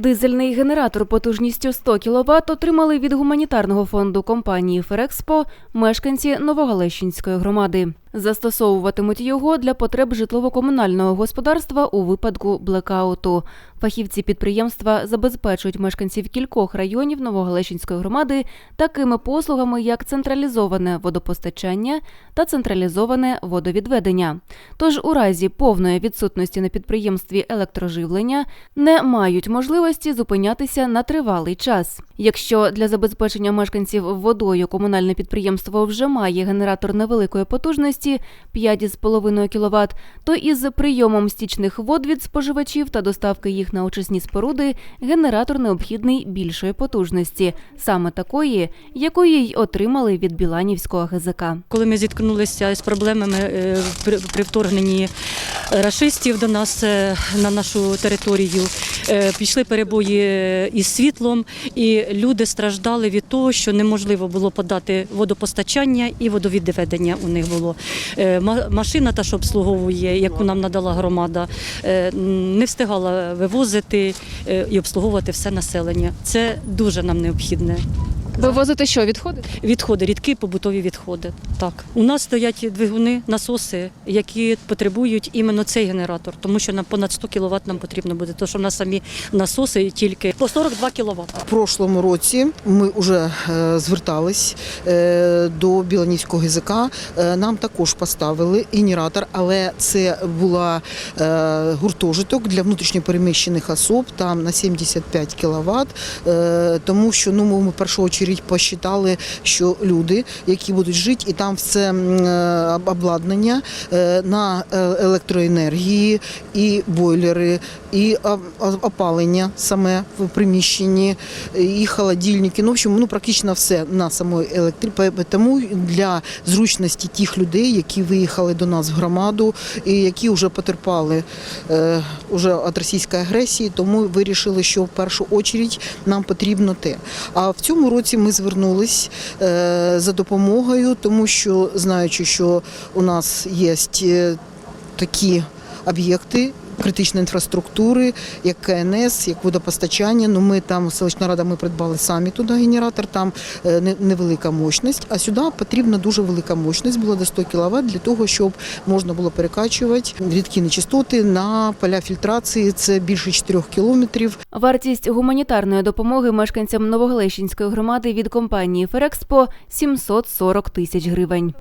Дизельний генератор потужністю 100 кВт отримали від гуманітарного фонду компанії Ферекспо мешканці Новогалещинської громади. Застосовуватимуть його для потреб житлово-комунального господарства у випадку блекауту. Фахівці підприємства забезпечують мешканців кількох районів Новогалещинської громади такими послугами, як централізоване водопостачання та централізоване водовідведення. Тож у разі повної відсутності на підприємстві електроживлення не мають можливості зупинятися на тривалий час. Якщо для забезпечення мешканців водою комунальне підприємство вже має генератор невеликої потужності 5,5 кВт, то із прийомом стічних вод від споживачів та доставки їх на очисні споруди генератор необхідний більшої потужності, саме такої, якої й отримали від Біланівського ГЗК. Коли ми зіткнулися з проблемами е, при, вторгненні рашистів до нас е, на нашу територію, пішли перебої е, із світлом, і люди страждали від того, що неможливо було подати водопостачання і водовідведення у них було. Е, Машина, та що обслуговує, яку нам надала громада, е, не встигала вивозити е, і обслуговувати все населення. Це дуже нам необхідне. Ви возите що, відходи? Відходи, рідкі побутові відходи. Так. У нас стоять двигуни, насоси, які потребують іменно цей генератор, тому що на понад 100 кВт нам потрібно буде, тому що в нас самі насоси тільки по 42 кВт. В прошлому році ми вже е, звертались е, до Біланівського ГЗК. Е, Нам також поставили генератор, але це була е, гуртожиток для внутрішньопереміщених особ, там на 75 кВт, тому що ну, ми в чергу посчитали, що люди, які будуть жити, і там все е, обладнання е, на е, електроенергії, і бойлери, і опалення саме в приміщенні, і холодильники. Ну, в общем, ну практично все на самої електри. Тому для зручності тих людей, які виїхали до нас в громаду і які вже потерпали е, уже від російської агресії, тому вирішили, що в першу чергу нам потрібно те. А в цьому році ми звернулись е, за допомогою, тому що знаючи, що у нас є е, такі об'єкти. Критичної інфраструктури, як КНС, як водопостачання. Ну ми там селищна рада ми придбали самі туди генератор. Там е, невелика мощність. А сюди потрібна дуже велика мощність, була до 100 кВт, для того, щоб можна було перекачувати рідкі нечистоти на поля фільтрації. Це більше 4 кілометрів. Вартість гуманітарної допомоги мешканцям Новогалещинської громади від компанії Ферекспо 740 тисяч гривень.